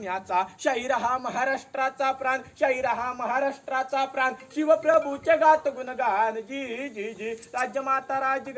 पुण्याचा शाहीर हा महाराष्ट्राचा प्राण शाहीर हा महाराष्ट्राचा प्राण. शिवप्रभूचे गात गुणगान. जी जी जी. राज्यमाता राज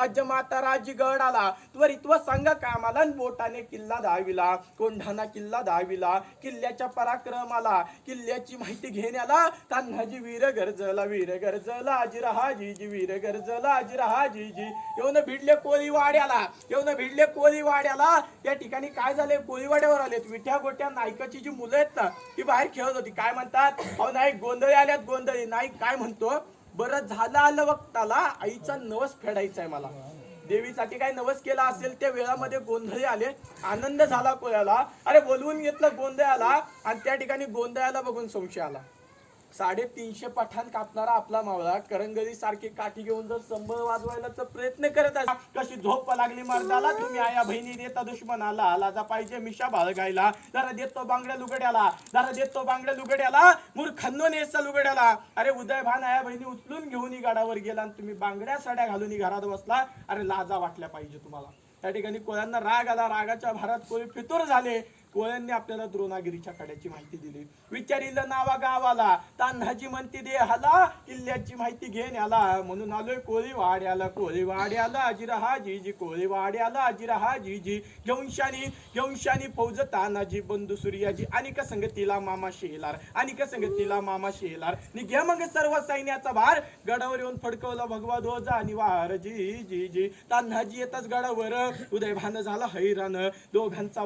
घडाला राज्यमाता राजगड आला त्वरित्व संघ कामाला बोटाने किल्ला दाविला. कोंढाणा किल्ला दाविला किल्ल्याच्या पराक्रमाला किल्ल्याची माहिती घेण्याला तान्हाजी वीर गरजला वीर गरजला आजी जी जी वीर गरजला आजी जी जी. येऊन भिडले कोळीवाड्याला येऊन भिडले कोळीवाड्याला. या ठिकाणी काय झाले? कोळीवाड्यावर आलेत. विठ्या गोट्या नायकाची जी मुलं आहेत ना ती बाहेर खेळत होती. काय म्हणतात? अहो नाही गोंधळी आल्यात गोंधळी. नाईक काय म्हणतो? बरं झालं आलं वक्ताला आईचा नवस फेडायचा आहे मला. देवीसाठी काय नवस केला असेल त्या वेळामध्ये गोंधळी आले आनंद झाला कोयाला अरे बोलवून घेतलं गोंधळाला आणि त्या ठिकाणी गोंधळाला बघून संशय आला. साडेतीनशे पठाण कापणारा आपला मावळा करंगळी सारखी काठी घेऊन जर संबळ वाजवायला प्रयत्न करत आहे कशी झोप लागली मर्दाला? तुम्ही आया बहिणी देता दुश्मनाला. लाजा पाहिजे मिशा बाळगायला. जरा देतो बांगड्या लुगड्याला. जरा देतो बांगड्या लुगड्याला. मूर्खांनो नेसा लुगड्याला. अरे उदय भान आया बहिणी उचलून घेऊन गाडावर गेला आणि तुम्ही बांगड्या साड्या घालून घरात बसला. अरे लाजा वाटल्या पाहिजे तुम्हाला. त्या ठिकाणी कोळ्यांना राग आला. रागाच्या भारात कोळी फितूर झाले. कोळ्यांनी आपल्याला द्रोणागिरीच्या कड्याची माहिती दिली. विचारिलं नावा गावाला तान्हाजी म्हणती देहाला किल्ल्याची माहिती घेऊन आला म्हणून आलोय कोळी वाड्याला कोळी वाड्याला अजिरहा जी जी कोळी वाड्याला अजिरहा जी जी घेऊन फौज तानाजी बंधू सूर्याजी आणि का संगतीला मामा शेलार आणि का संगतीला मामा शेलार. नि घे मग सर्व सैन्याचा भार. गडावर येऊन फडकवला भगवा ध्वजा आणि वार जी जी जी तान्हाजी येताच गडावर उदय भान झाला हैराण दोघांचा